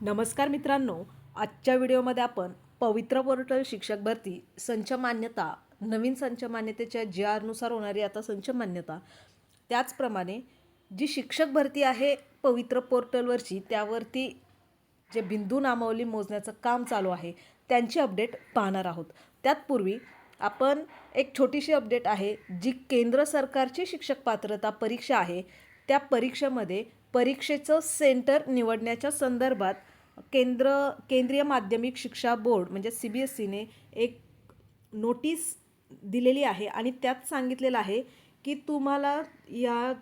नमस्कार मित्रांनो आजच्या व्हिडिओमध्ये आपण पवित्र पोर्टल शिक्षक भरती संच मान्यता नवीन संच मान्यतेच्या जी आरनुसार होणारी आता संच मान्यता त्याचप्रमाणे जी शिक्षक भरती आहे पवित्र पोर्टलवरची त्यावरती जे बिंदू नामावली मोजण्याचं काम चालू आहे त्यांची अपडेट पाहणार आहोत. त्यातपूर्वी आपण एक छोटीशी अपडेट आहे जी केंद्र सरकारची शिक्षक पात्रता परीक्षा आहे त्या परीक्षेमध्ये परीक्षेचं सेंटर निवडण्याच्या संदर्भात केंद्र केंद्रीय माध्यमिक शिक्षा बोर्ड म्हणजे सी बी एस सीने एक नोटीस दिलेली आहे आणि त्यात सांगितलेलं आहे की तुम्हाला या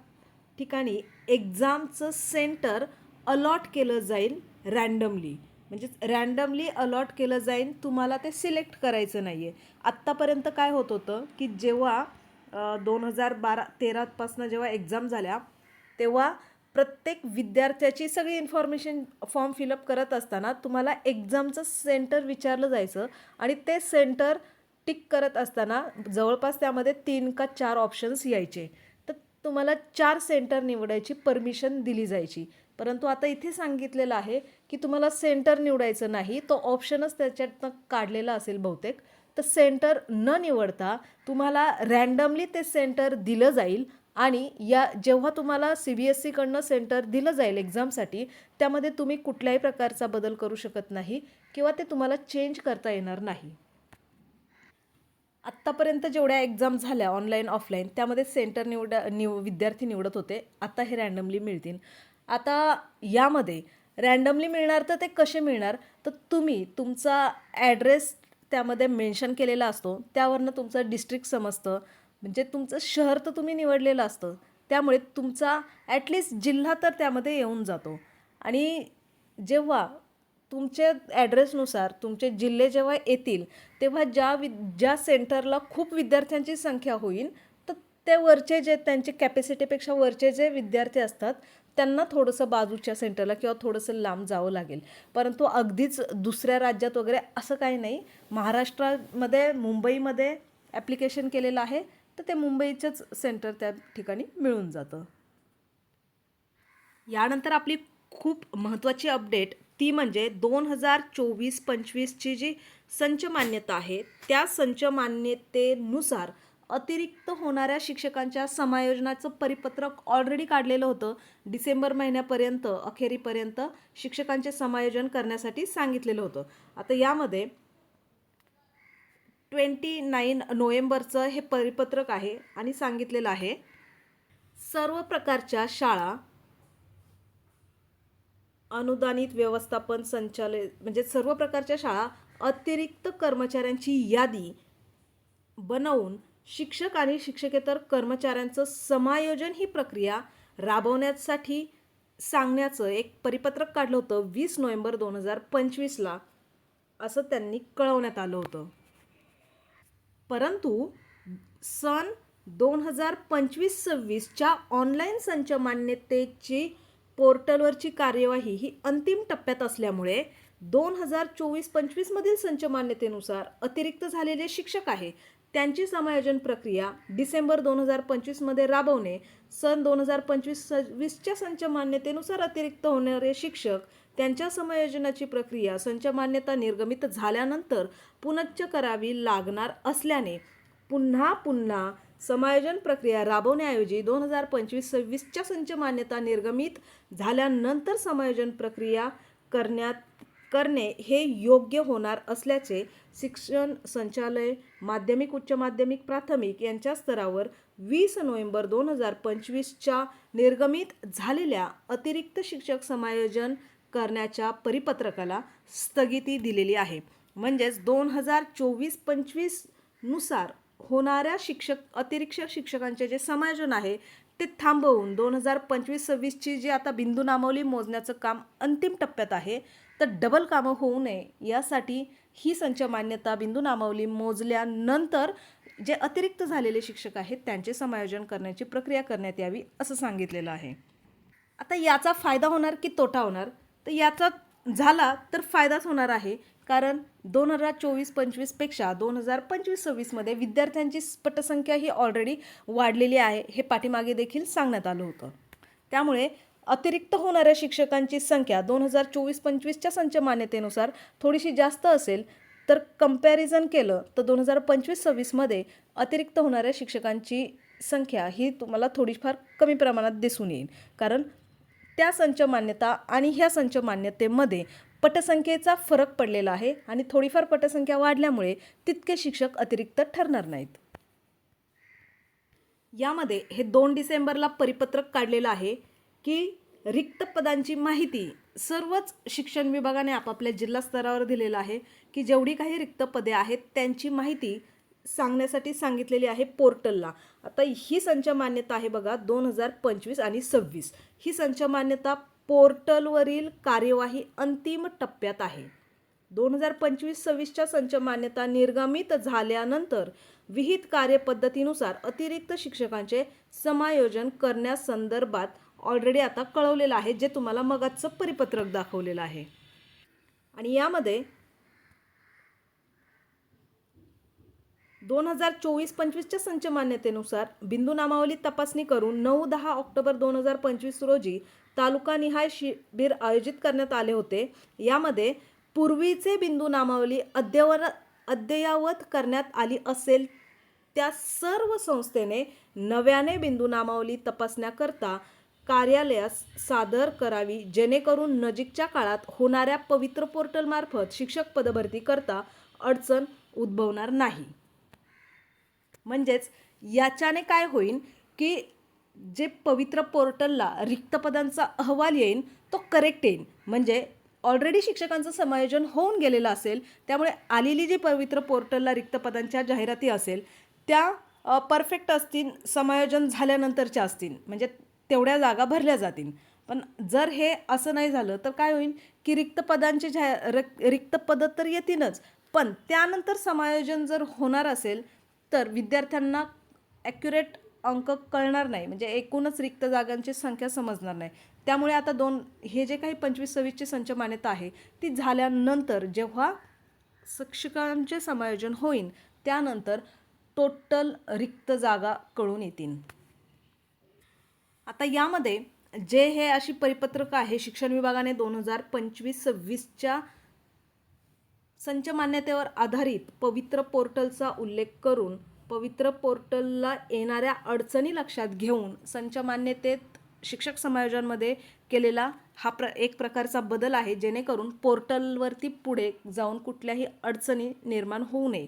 ठिकाणी एक्झामचं सेंटर अलॉट केलं जाईल रँडमली. म्हणजेच रँडमली अलॉट केलं जाईल तुम्हाला ते सिलेक्ट करायचं नाही आहे आत्तापर्यंत काय होत होतं की जेव्हा दोन हजार बारा तेरापासनं जेव्हा एक्झाम झाल्या तेव्हा प्रत्येक विद्यार्थ्याची सगळी इन्फॉर्मेशन फॉर्म फिलअप करत असताना तुम्हाला एक्झामचं सेंटर विचारलं जायचं आणि ते सेंटर टिक करत असताना जवळपास त्यामध्ये तीन का चार ऑप्शन्स यायचे. तर तुम्हाला चार सेंटर निवडायची परमिशन दिली जायची. परंतु आता इथे सांगितलेलं आहे की तुम्हाला सेंटर निवडायचं नाही तो ऑप्शनच त्याच्यातनं काढलेला असेल बहुतेक. तर सेंटर न निवडता तुम्हाला रँडमली ते सेंटर दिलं जाईल. आणि या जेव्हा तुम्हाला सी बी एस सीकडनं सेंटर दिलं जाईल एक्झामसाठी त्यामध्ये तुम्ही कुठल्याही प्रकारचा बदल करू शकत नाही किंवा ते तुम्हाला चेंज करता येणार नाही. आत्तापर्यंत जेवढ्या एक्झाम झाल्या ऑनलाईन ऑफलाईन त्यामध्ये सेंटर निवड निव विद्यार्थी निवडत होते. आता हे रँडमली मिळतील. आता यामध्ये रँडमली मिळणार तर ते कसे मिळणार? तर तुम्ही तुमचा ॲड्रेस त्यामध्ये मेन्शन केलेला असतो. त्यावरनं तुमचं डिस्ट्रिक्ट समजतं. म्हणजे तुमचं शहर तर तुम्ही निवडलेलं असतं. त्यामुळे तुमचा ॲटलिस्ट जिल्हा तर त्यामध्ये येऊन जातो. आणि जेव्हा तुमच्या ॲड्रेसनुसार तुमचे जिल्हे जेव्हा येतील तेव्हा ज्या वि ज्या सेंटरला खूप विद्यार्थ्यांची संख्या होईल तर ते वरचे जे त्यांचे कॅपॅसिटीपेक्षा वरचे जे विद्यार्थी असतात त्यांना थोडंसं बाजूच्या सेंटरला किंवा थोडंसं लांब जावं लागेल. परंतु अगदीच दुसऱ्या राज्यात वगैरे असं काही नाही. महाराष्ट्रामध्ये मुंबईमध्ये ॲप्लिकेशन केलेलं आहे. तर ते मुंबईचंच सेंटर त्या ठिकाणी मिळून जातं. यानंतर आपली खूप महत्त्वाची अपडेट ती म्हणजे दोन हजार चोवीस पंचवीसची जी संच मान्यता आहे त्या संच मान्यतेनुसार अतिरिक्त होणाऱ्या शिक्षकांच्या समायोजनाचं परिपत्रक ऑलरेडी काढलेलं होतं. डिसेंबर महिन्यापर्यंत अखेरीपर्यंत शिक्षकांचे समायोजन करण्यासाठी सांगितलेलं होतं. आता यामध्ये ट्वेंटी नाईन नोव्हेंबरचं हे परिपत्रक आहे आणि सांगितलेलं आहे. सर्व प्रकारच्या शाळा अनुदानित व्यवस्थापन संचालय म्हणजे सर्व प्रकारच्या शाळा अतिरिक्त कर्मचाऱ्यांची यादी बनवून शिक्षक आणि शिक्षकेतर कर्मचाऱ्यांचं समायोजन ही प्रक्रिया राबवण्यासाठी सांगण्याचं एक परिपत्रक काढलं होतं वीस नोव्हेंबर दोन हजार पंचवीसला. असं त्यांनी कळवण्यात आलं होतं. परंतु सन दोन हजार पंचवीस सव्वीसच्या ऑनलाईन संच मान्यतेची पोर्टलवरची कार्यवाही ही अंतिम टप्प्यात असल्यामुळे दोन हजार चोवीस पंचवीसमधील संच मान्यतेनुसार अतिरिक्त झालेले शिक्षक आहे. त्यांची समायोजन प्रक्रिया डिसेंबर दोन हजार पंचवीसमध्ये राबवणे सन दोन हजार पंचवीस सव्वीसच्या संच मान्यतेनुसार अतिरिक्त होणारे शिक्षक त्यांच्या समायोजनाची प्रक्रिया संच मान्यता निर्गमित झाल्यानंतर पुनच्च करावी लागणार असल्याने पुन्हा पुन्हा समायोजन प्रक्रिया राबवण्याऐवजी दोन हजार पंचवीस सव्वीसच्या संच मान्यता निर्गमित झाल्यानंतर समायोजन प्रक्रिया करण्यात करणे हे योग्य होणार असल्याचे शिक्षण संचालय माध्यमिक उच्च माध्यमिक प्राथमिक यांच्या स्तरावर वीस नोव्हेंबर दोन हजार पंचवीसच्या निर्गमित झालेल्या अतिरिक्त शिक्षक समायोजन करण्याच्या परिपत्रकाला स्थगिती दिलेली आहे. म्हणजेच दोन हजार चोवीस पंचवीसनुसार होणाऱ्या शिक्षक अतिरिक्त शिक्षकांचे जे समायोजन आहे ते थांबवून दोन हजार पंचवीस सव्वीसची जी आता बिंदू नामवली मोजण्याचं काम अंतिम टप्प्यात आहे तर डबल कामं होऊ नये यासाठी ही संच मान्यता बिंदू नामावली मोजल्यानंतर जे अतिरिक्त झालेले शिक्षक आहेत त्यांचे समायोजन करण्याची प्रक्रिया करण्यात यावी असं सांगितलेलं आहे. आता याचा फायदा होणार की तोटा होणार? तर याचा झाला तर फायदाच होणार आहे. कारण दोन हजार चोवीस पंचवीसपेक्षा दोन हजार पंचवीस सव्वीसमध्ये विद्यार्थ्यांची पटसंख्या ही ऑलरेडी वाढलेली आहे हे पाठीमागे देखील सांगण्यात आलं होतं. त्यामुळे अतिरिक्त होणाऱ्या शिक्षकांची संख्या दोन हजार चोवीस पंचवीसच्या संच मान्यतेनुसार थोडीशी जास्त असेल तर कंपॅरिझन केलं तर दोन हजार पंचवीस सव्वीसमध्ये अतिरिक्त होणाऱ्या शिक्षकांची संख्या ही तुम्हाला थोडीफार कमी प्रमाणात दिसून येईल. कारण त्या संच मान्यता आणि ह्या संच मान्यतेमध्ये पटसंख्येचा फरक पडलेला आहे आणि थोडीफार पटसंख्या वाढल्यामुळे तितके शिक्षक अतिरिक्त ठरणार नाहीत. यामध्ये हे दोन डिसेंबरला परिपत्रक काढलेलं आहे की रिक्त पदांची माहिती सर्वच शिक्षण विभागाने आपापल्या जिल्हा स्तरावर दिलेलं आहे की जेवढी काही रिक्त पदे आहेत त्यांची माहिती सांगण्यासाठी सांगितलेली आहे पोर्टलला. आता ही संच मान्यता आहे बघा दोन हजार पंचवीस आणि सव्वीस. ही संचमान्यता पोर्टलवरील कार्यवाही अंतिम टप्प्यात आहे. दोन हजार पंचवीस सव्वीसच्या संचमान्यता निर्गमित झाल्यानंतर विहित कार्यपद्धतीनुसार अतिरिक्त शिक्षकांचे समायोजन करण्यासंदर्भात ऑलरेडी आता कळवलेलं आहे जे तुम्हाला मगाचं परिपत्रक दाखवलेलं आहे. आणि यामध्ये दोन हजार चोवीस पंचवीसच्या संच मान्यतेनुसार बिंदू नामावली तपासणी करून नऊ दहा ऑक्टोबर दोन हजार पंचवीस रोजी तालुकानिहाय शिबिर आयोजित करण्यात आले होते. यामध्ये पूर्वीचे बिंदू नामावली अद्यवर अद्ययावत करण्यात आली असेल. त्या सर्व संस्थेने नव्याने बिंदू नामावली तपासण्याकरता कार्यालयास सादर करावी जेणेकरून नजीकच्या काळात होणाऱ्या पवित्र पोर्टलमार्फत शिक्षक पदभरती करता अडचण उद्भवणार नाही. म्हणजेच याच्याने काय होईल की जे पवित्र पोर्टलला रिक्त पदांचा अहवाल येईल तो करेक्ट येईल म्हणजे ऑलरेडी शिक्षकांचं समायोजन होऊन गेलेलं असेल त्यामुळे आलेली जी पवित्र पोर्टलला रिक्त पदांच्या जाहिराती असेल त्या परफेक्ट असतील समायोजन झाल्यानंतरच्या असतील. म्हणजे तेवढ्या जागा भरल्या जातील. पण जर हे असं नाही झालं तर काय होईल की रिक्त पदांची जाहि रिक्त पदं तर येतीलच. पण त्यानंतर समायोजन जर होणार असेल तर विद्यार्थ्यांना ॲक्युरेट अंक कळणार नाही. म्हणजे एकूणच रिक्त जागांची संख्या समजणार नाही. त्यामुळे आता दोन हे जे काही पंचवीस सव्वीसची संच मान्यता आहे ती झाल्यानंतर जेव्हा शिक्षकांचे समायोजन होईल त्यानंतर टोटल रिक्त जागा कळून येतील. आता यामध्ये जे हे अशी परिपत्रक आहे शिक्षण विभागाने दोन हजार पंचवीस सव्वीसच्या संच मान्यतेवर आधारित पवित्र पोर्टलचा उल्लेख करून पवित्र पोर्टलला येणाऱ्या अडचणी लक्षात घेऊन संच मान्यतेत शिक्षक समायोजनमध्ये केलेला हा प्र एक प्रकारचा बदल आहे जेणेकरून पोर्टलवरती पुढे जाऊन कुठल्याही अडचणी निर्माण होऊ नये.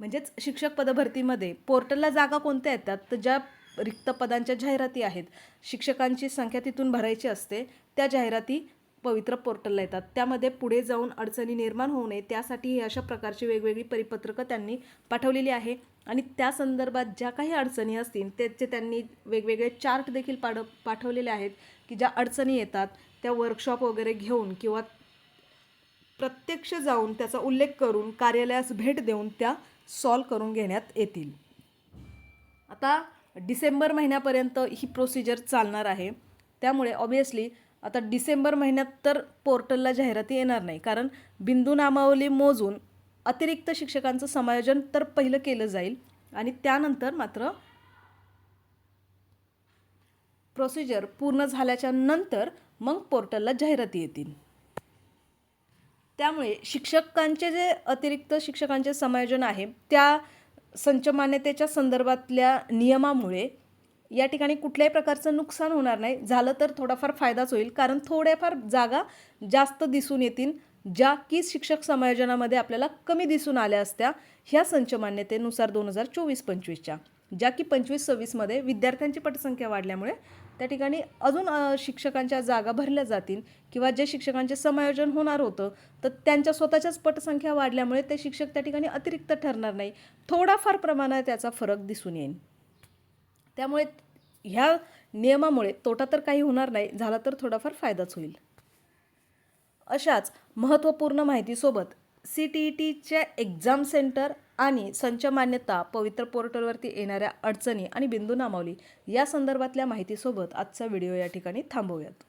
म्हणजेच शिक्षक पदभरतीमध्ये पोर्टलला जागा कोणत्या येतात? तर ज्या रिक्त पदांच्या जाहिराती आहेत शिक्षकांची संख्या तिथून भरायची असते त्या जाहिराती पवित्र पोर्टलला येतात. त्यामध्ये पुढे जाऊन अडचणी निर्माण होऊ नये. त्यासाठी हे अशा प्रकारची वेगवेगळी परिपत्रकं त्यांनी पाठवलेली आहे. आणि त्या संदर्भात ज्या काही अडचणी असतील त्याचे त्यांनी वेगवेगळे चार्ट देखील पाड पाठवलेले आहेत की ज्या अडचणी येतात त्या वर्कशॉप वगैरे घेऊन किंवा प्रत्यक्ष जाऊन त्याचा उल्लेख करून कार्यालयास भेट देऊन त्या सॉल्व करून घेण्यात येतील. आता डिसेंबर महिन्यापर्यंत ही प्रोसिजर चालणार आहे. त्यामुळे ऑबियसली आता डिसेंबर महिन्यात तर पोर्टलला जाहिराती येणार नाही कारण बिंदू नामावली मोजून अतिरिक्त शिक्षकांचं समायोजन तर पहिलं केलं जाईल आणि त्यानंतर मात्र प्रोसिजर पूर्ण झाल्याच्यानंतर मग पोर्टलला जाहिराती येतील. त्यामुळे शिक्षकांचे जे अतिरिक्त शिक्षकांचे समायोजन आहे त्या संचमान्यतेच्या संदर्भातल्या नियमामुळे या ठिकाणी कुठल्याही प्रकारचं नुकसान होणार नाही. झालं तर थोडाफार फायदाच होईल. कारण थोड्याफार जागा जास्त दिसून येतील ज्या की शिक्षक समायोजनामध्ये आपल्याला कमी दिसून आल्या असत्या ह्या संच मान्यतेनुसार दोन हजार चोवीस पंचवीसच्या ज्या की पंचवीस सव्वीसमध्ये विद्यार्थ्यांची पटसंख्या वाढल्यामुळे त्या ठिकाणी अजून शिक्षकांच्या जागा भरल्या जातील किंवा जे शिक्षकांचे समायोजन होणार होतं तर त्यांच्या स्वतःच्याच पटसंख्या वाढल्यामुळे ते शिक्षक त्या ठिकाणी अतिरिक्त ठरणार नाही. थोडाफार प्रमाणात त्याचा फरक दिसून येईल त्यामुळे ह्या नियमामुळे तोटा तर काही होणार नाही झाला तर थोडाफार फायदाच होईल. अशाच महत्त्वपूर्ण माहितीसोबत सी टी ई टीच्या एक्झाम सेंटर आणि संच मान्यता पवित्र पोर्टलवरती येणाऱ्या अडचणी आणि बिंदू नामावली या संदर्भातल्या माहितीसोबत आजचा व्हिडिओ या ठिकाणी थांबवूयात.